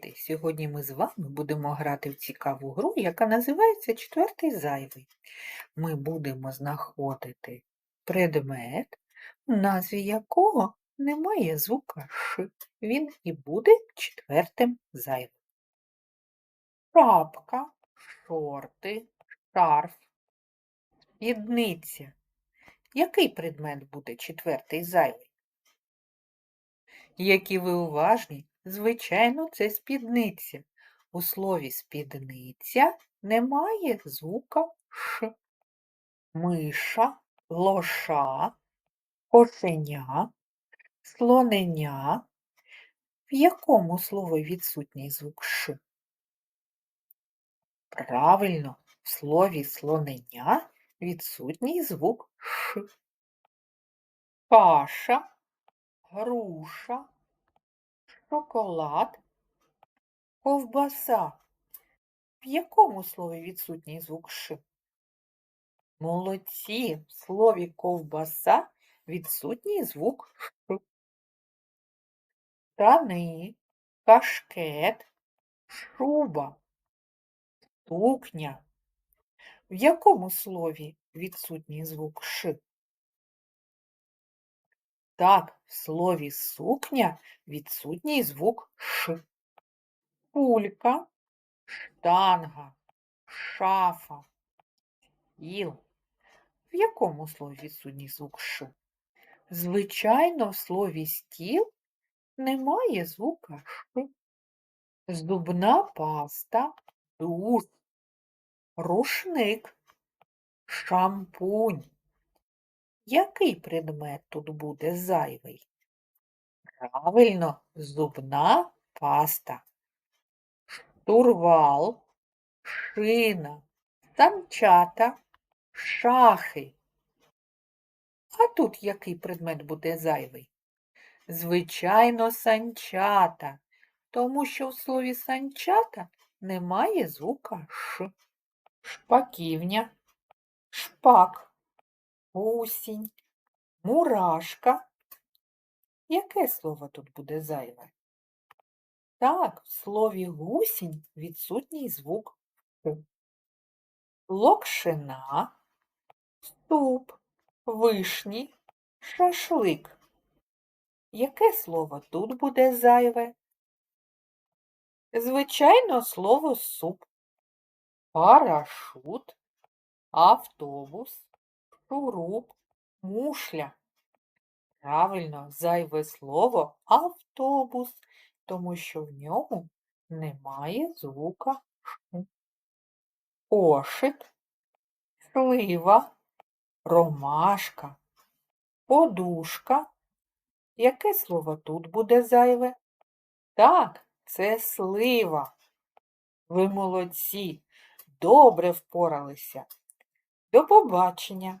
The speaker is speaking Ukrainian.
діти! Сьогодні ми з вами будемо грати в цікаву гру, яка називається Четвертий зайвий. Ми будемо знаходити предмет, в назві якого немає звука Ш. Він і буде четвертим зайвим. Шапка, шорти, шарф, спідниця. Який предмет буде четвертий зайвий? Які ви уважні, звичайно, це спідниця. У слові спідниця немає звука Ш. Миша, лоша, кошеня, слоненя. В якому слові відсутній звук Ш? Правильно, в слові слоненя відсутній звук Ш. Каша, груша, шоколад, ковбаса. В якому слові відсутній звук Ш? Молодці, в слові ковбаса відсутній звук Ш. Штани, кашкет, шуба, сукня. В якому слові відсутній звук Ш? Так, в слові сукня відсутній звук Ш. Пулька, штанга, шафа, стіл. В якому слові відсутній звук Ш? Звичайно, в слові стіл немає звука Ш. Зубна паста, душ, рушник, шампунь. Який предмет тут буде зайвий? Правильно, зубна паста. Штурвал, шина, санчата, шахи. А тут який предмет буде зайвий? Звичайно, санчата, тому що в слові санчата немає звука Ш. Шпаківня, шпак, гусінь, мурашка. Яке слово тут буде зайве? Так, в слові гусінь відсутній звук Ш. Локшина, ступ, вишні, шашлик. Яке слово тут буде зайве? Звичайно, слово суп, парашут, автобус, шуруп, мушля. Правильно, зайве слово автобус, тому що в ньому немає звука Ш. Кошик, слива, ромашка, подушка. Яке слово тут буде зайве? Так, це слива. Ви молодці, добре впоралися. До побачення,